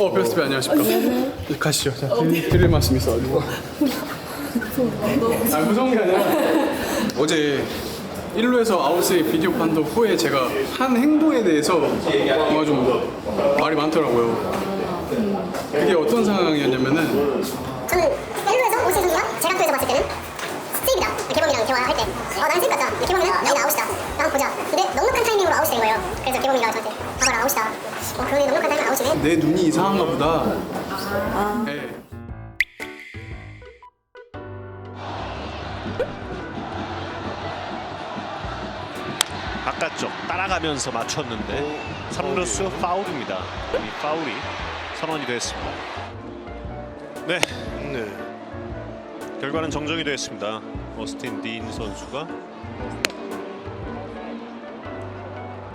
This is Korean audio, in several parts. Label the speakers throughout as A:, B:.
A: 어, 베스트비 안녕하십니까. 네, 가시죠. 자, 드릴, 드릴 말씀 있어가지고. 아, 무서운 게 아니라 어제 1루에서 아웃의 비디오 판독 후에 제가 한 행동에 대해서 뭔가 좀 말이 많더라고요. 그게 어떤 상황이었냐면은
B: 그러네 넉넉한 타이밍 아웃이네.
A: 내 눈이 이상한가 보다. 네.
C: 바깥쪽 따라가면서 맞췄는데 3루수 파울입니다. 이 파울이 선언이 됐습니다. 네. 결과는 정정이 됐습니다. 어스틴 딘 선수가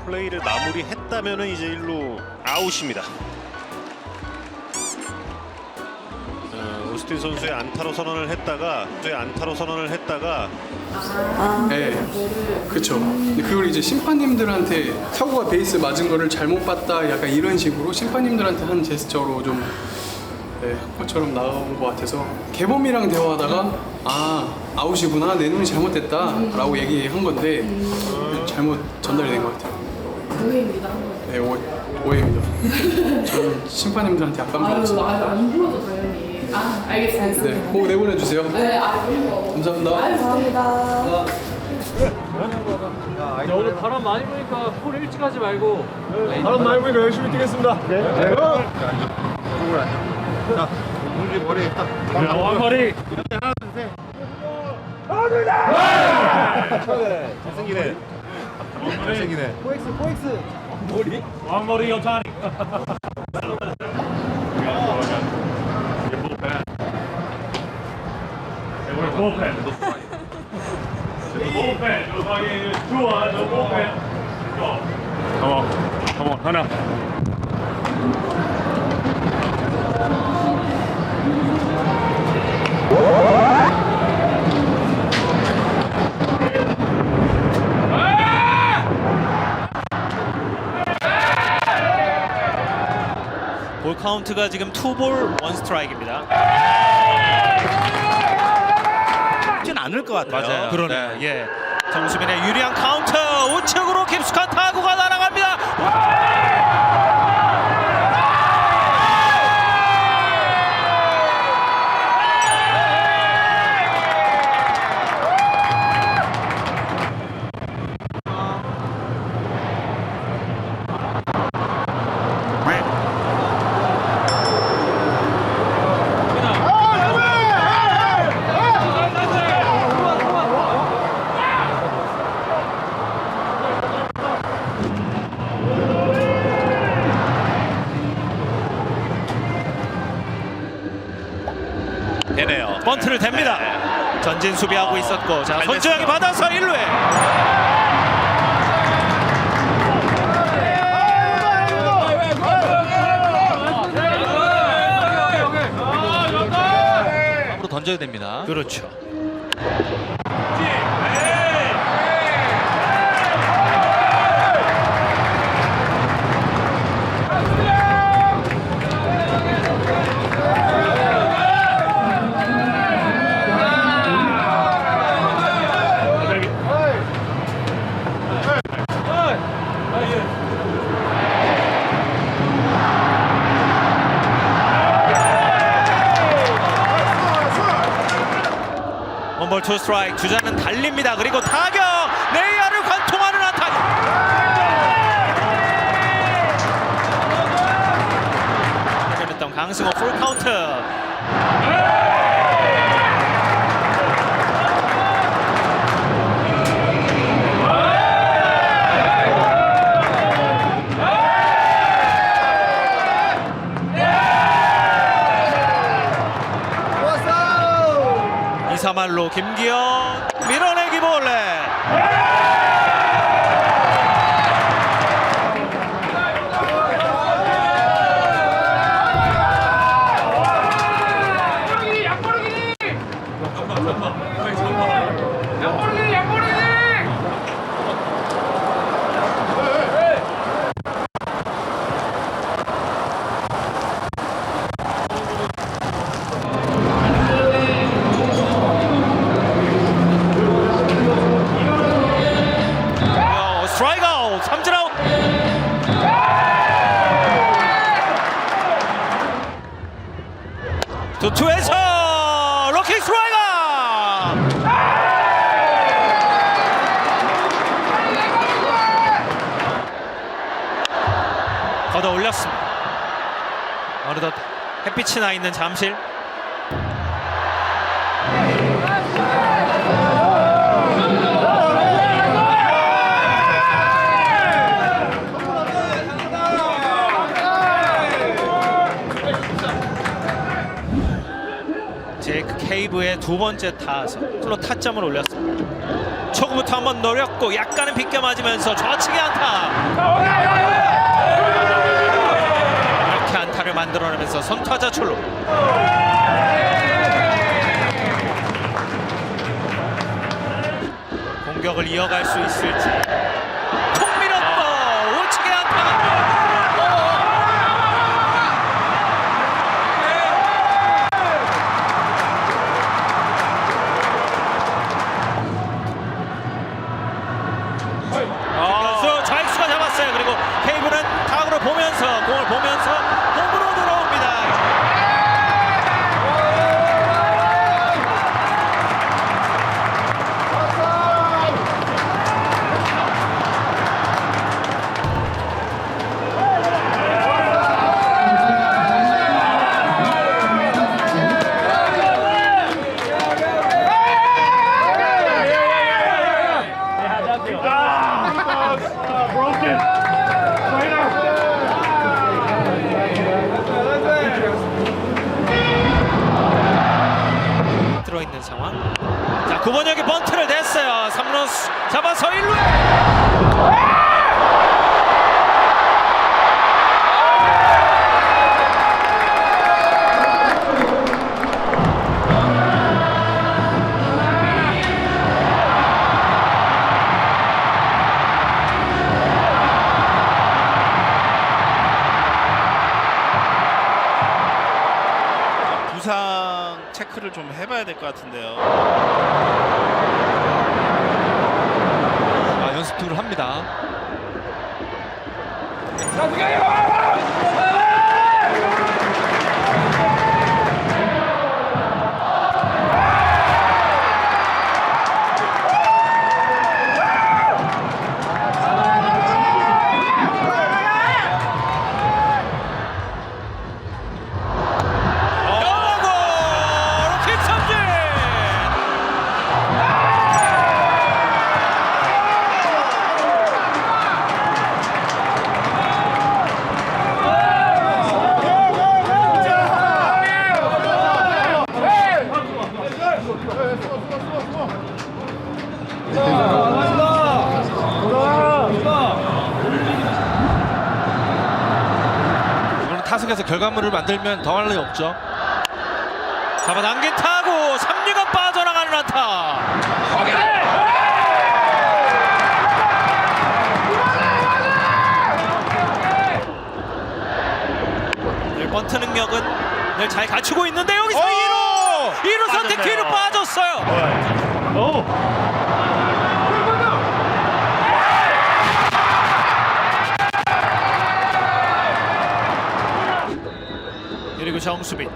C: 플레이를 마무리했다면 이제 1루 아웃입니다. 어, 오스틴 선수의 안타로 선언을 했다가 또 안타로 선언을 했다가
A: 네, 그쵸. 근데 그걸 이제 심판님들한테 사고가 베이스 맞은 거를 잘못 봤다 약간 이런 식으로 심판님들한테 한 제스처로 좀 네, 것처럼 나온 것 같아서 개범이랑 대화하다가 아 아웃이구나 내 눈이 잘못됐다라고 얘기한 건데 잘못 전달이 된것 같아요.
D: 오해입니다.
A: 네, 오, 오해입니다. 저는 심판님들한테 약간
D: 아유,
A: 배웠어요.
D: 아유, 안 불러도 당연히. 아, 알겠습니다.
A: 네, 꼭 내보내주세요.
D: 네, 아, 그럼요.
A: 감사합니다.
D: 아유, 감사합니다.
E: 야, 오늘 바람 많이 부니까 콜 일찍 하지 말고
F: 바람 많이 부니까 열심히 뛰겠습니다. 네.
E: 왕머리
F: 잘생기네. 잘생기네. 포엑스, 포엑스.
E: 저 부펜 어머 어머 하나
G: 볼 카운트가 지금 투볼 원 스트라이크입니다. 쉽진 않을 것 같아요.
C: 맞아요.
G: 그러네. 예. 정수빈의 유리한 카운트 전진 수비하고 있었고 자 손주영이 받아서 1루에 앞으로 던져야 됩니다. 그렇죠. 원볼 투 스트라이크 주자는 달립니다. 그리고 타격 내야를 관통하는 안타. 했던 강승호 풀 카운트. 이사말로 김기현 있는 잠실. 제이크 케이브의 두 번째 타에서 플로 타점을 올렸습니다. 초구부터 한번 노렸고 약간은 비껴 맞으면서 좌측에 안타. 만들어내면서 선타자 출루. 공격을 이어갈 수 있을지. 9번역이 번트를 냈어요. 3루수 잡아서 1루에 강하고
F: 타석에서 결과물을 만들면 더할 나위 없죠.
G: 잡아당긴 타구 3루간 빠져나가는 안타. 늘 번트 능력은 늘 잘 갖추고 있는데 여기서 2루 2루 선택 뒤로. 빠졌어요.
E: Oh.
G: 정수빈.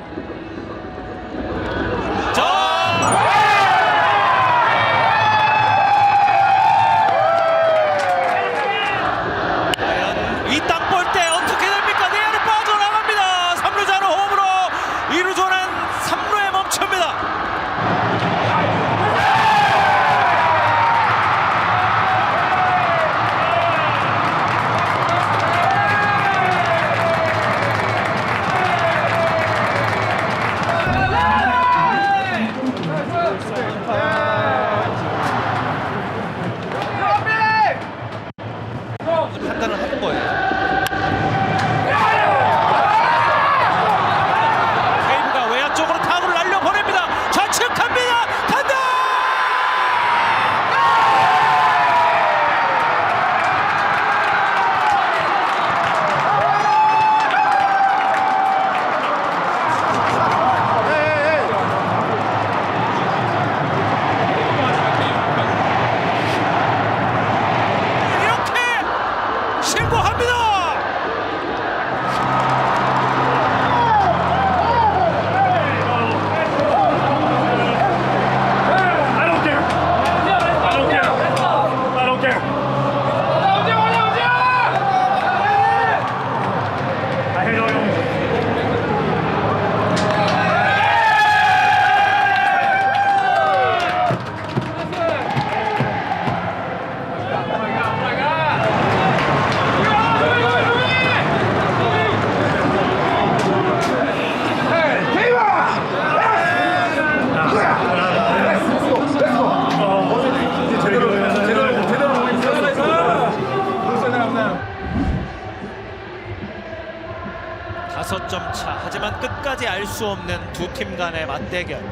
G: 팀 간의 맞대결.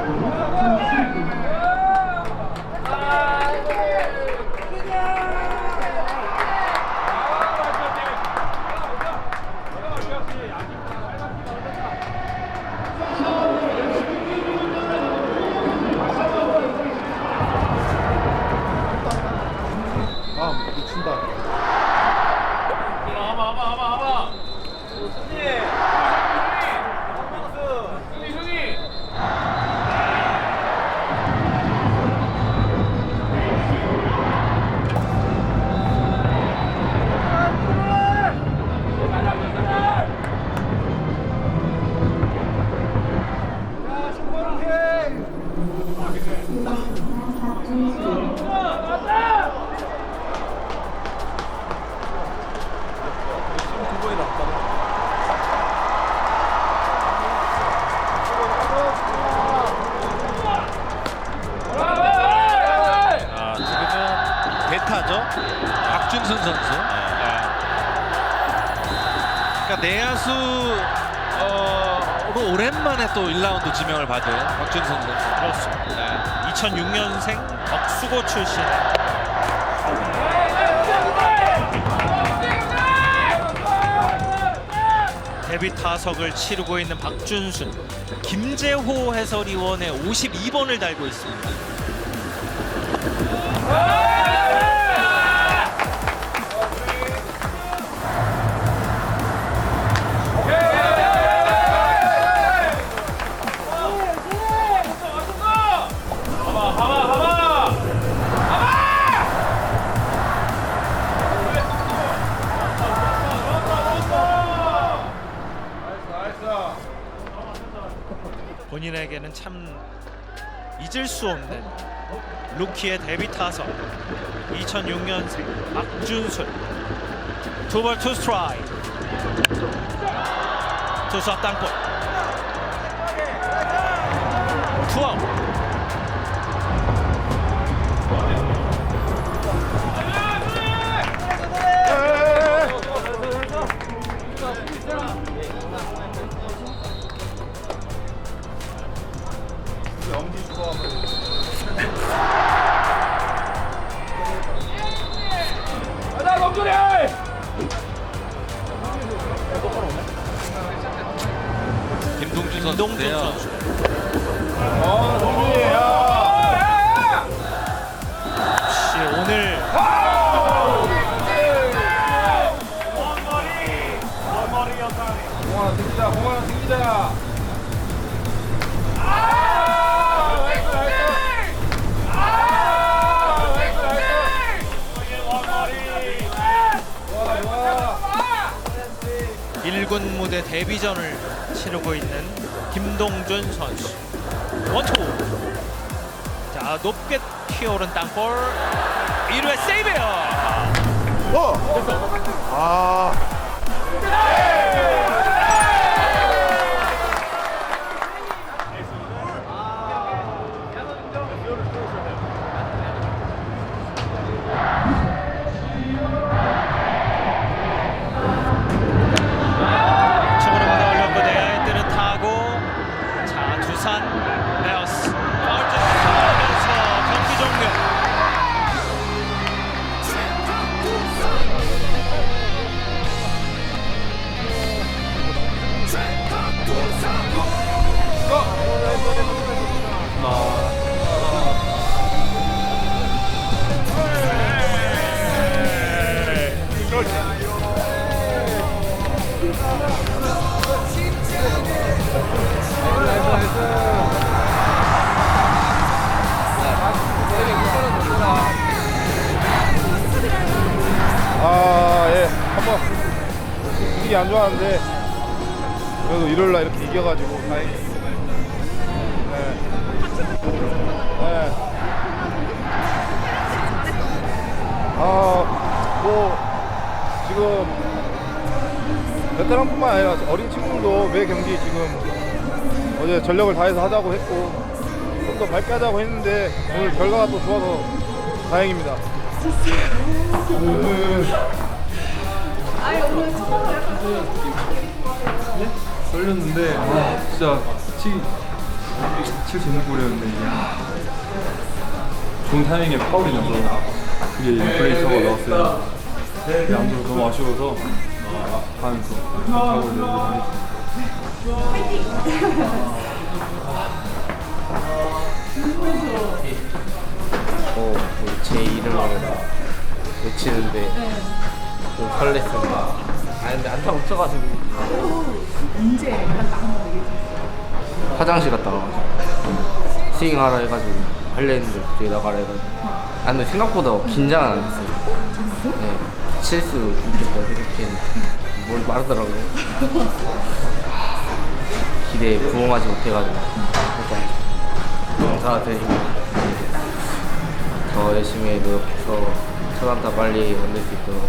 F: Yeah. 또 1라운드 지명을 받은 박준순 선수.
G: 그렇습니다. 2006년생 덕수고 출신. 데뷔 타석을 치르고 있는 박준순, 김재호 해설위원의 52번을 달고 있습니다. 본인에게는 참 잊을 수 없는 루키의 데뷔 타석. 2006년생 박준순 투볼 투 스트라이크. 투수 앞 땅볼. 투아웃
F: 선수인데요.
G: 선수 역시 오늘 일군 무대 데뷔전을 치르고 있는 김동준 선수. 원투. 자 높게 튀어오른 땅볼. 1루에 세이브요. 측으
H: 분위기 안 좋았는데 그래도 일요일 날 이렇게 이겨가지고 다행이에요. 네. 네. 아, 뭐 지금 베테랑뿐만 아니라 어린 친구들도 매 경기 지금 어제 전력을 다해서 하자고 했고 좀 더 밝게 하자고 했는데 오늘 결과가 또 좋아서 다행입니다.
I: 떨렸는데 아, 진짜 치기 칠 재는 볼이었는데 야 좋은 타이밍에 파울이 나서 그게 플레이 사고 나왔어요. 근데 아무래도 너무 아쉬워서 하면서 자고 내고
J: 어, 제 이름을 외치는데 좀 설렜습니다. 아 근데 안타 못 쳐가지고
D: 언제 한다 한번 얘기해
J: 화장실 갔다 와가지고 스윙하라 해가지고 하려 했는데 갑자기 나가라 해가지고 아 근데 생각보다 긴장은 안 했어요. 네, 칠수 있겠다 생각했는데 뭘 말하더라고요. 하, 기대에 부응하지 못해가지고 일단 감사드립니다. 더 열심히 노력해서 첫 안타 빨리 만들 수 있도록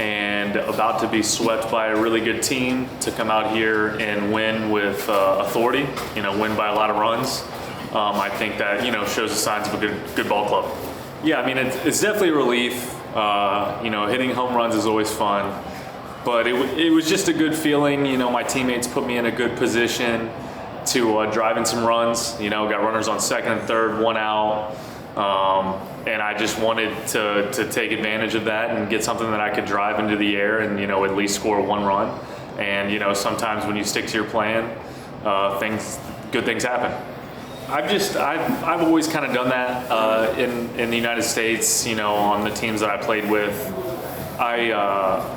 E: and about to be swept by a really good team to come out here and win with uh, authority. You know, win by a lot of runs. Um, I think that you know shows the signs of a good good ball club. Yeah, I mean it's, it's definitely a relief. Uh, you know, hitting home runs is always fun, but it, w- it was just a good feeling. You know, my teammates put me in a good position to uh, drive in some runs. You know, got runners on second and third, one out. Um, and I just wanted to, to take advantage of that and get something that I could drive into the air and, you know, at least score one run. And, you know, sometimes when you stick to your plan, uh, things, good things happen. I've just, I've, I've always kind of done that uh, in, in the United States, you know, on the teams that I played with. I, uh,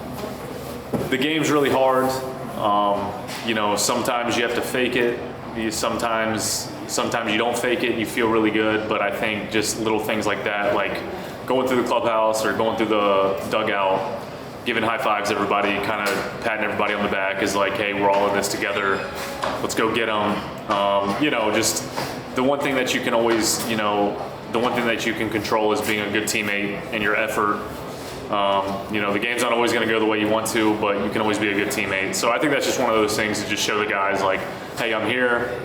E: the game's really hard. Um, you know, sometimes you have to fake it. You sometimes, sometimes you don't fake it. You feel really good. But I think just little things like that, like going through the clubhouse or going through the dugout, giving high fives everybody, kind of patting everybody on the back is like, hey, we're all in this together. Let's go get them. Um, you know, just the one thing that you can always, you know, the one thing that you can control is being a good teammate and your effort. Um, you know, the game's not always going to go the way you want to, but you can always be a good teammate. So I think that's just one of those things to just show the guys, like, hey, I'm here,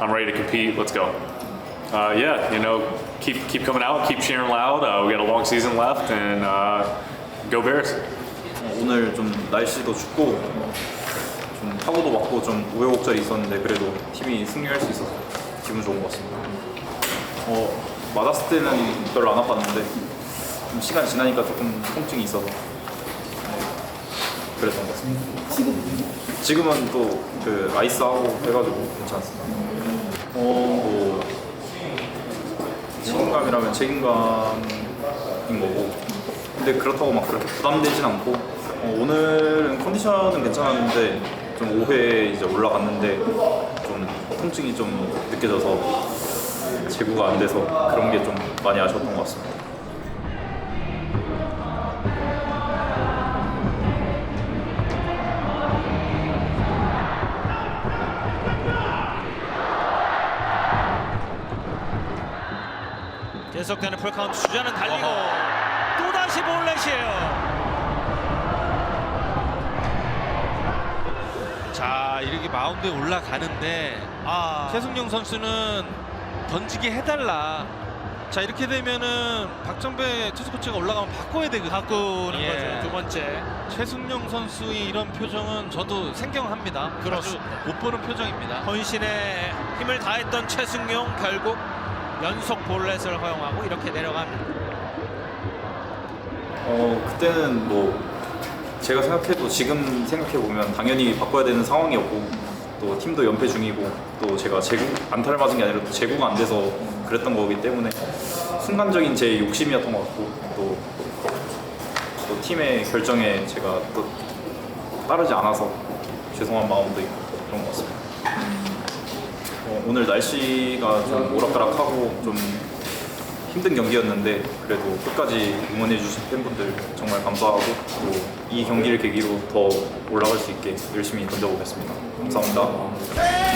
E: I'm ready to compete, let's go. Uh, yeah, you know, keep keep coming out, keep cheering loud. Uh, we got a long season left, and uh, go Bears.
I: 오늘 좀 날씨도 춥고 좀 사고도 많고 좀 우여곡절이 있었는데 그래도 팀이 승리할 수 있어서 기분 좋은 것 같습니다. 어 맞았을 때는 별로 안 아팠는데 좀 시간 지나니까 조금 통증이 있어서 네, 그랬던 것 같습니다. 지금 지금은 또 그 아이스하고 해가지고 괜찮습니다. 어, 뭐 책임감이라면 책임감인 거고 근데 그렇다고 막 그렇게 부담되진 않고 어, 오늘은 컨디션은 괜찮았는데 좀 5회 이제 올라갔는데 좀 통증이 좀 느껴져서 제구가 안 돼서 그런 게 좀 많이 아쉬웠던 것 같습니다.
G: 계속되는 풀카운트 주자는 달리고 또다시 볼넷이에요.
F: 자 이렇게 마운드에 올라가는데
G: 아,
F: 최승용 선수는 던지게 해달라. 자 이렇게 되면은 박정배 투수 코치가 올라가면 바꿔야 되거든요.
G: 바꾸는
F: 예.
G: 거죠. 두 번째.
F: 최승용 선수의 이런 표정은 저도 생경합니다.
G: 그렇습니다.
F: 자주 못 보는 표정입니다.
G: 헌신의 힘을 다했던 최승용 결국 연속 볼넷을 허용하고 이렇게 내려갑니다.
I: 어 그때는 뭐 제가 생각해도 지금 생각해 보면 당연히 바꿔야 되는 상황이었고 또 팀도 연패 중이고 또 제가 제구 안타를 맞은 게 아니라 또 제구가 안 돼서 그랬던 거기 때문에 순간적인 제 욕심이었던 것 같고 또, 또 팀의 결정에 제가 또 따르지 않아서 죄송한 마음도 있고 그런 것 같습니다. 어, 오늘 날씨가 좀 오락가락하고 좀 힘든 경기였는데 그래도 끝까지 응원해 주신 팬분들 정말 감사하고 또 이 경기를 계기로 더 올라갈 수 있게 열심히 던져보겠습니다. 감사합니다.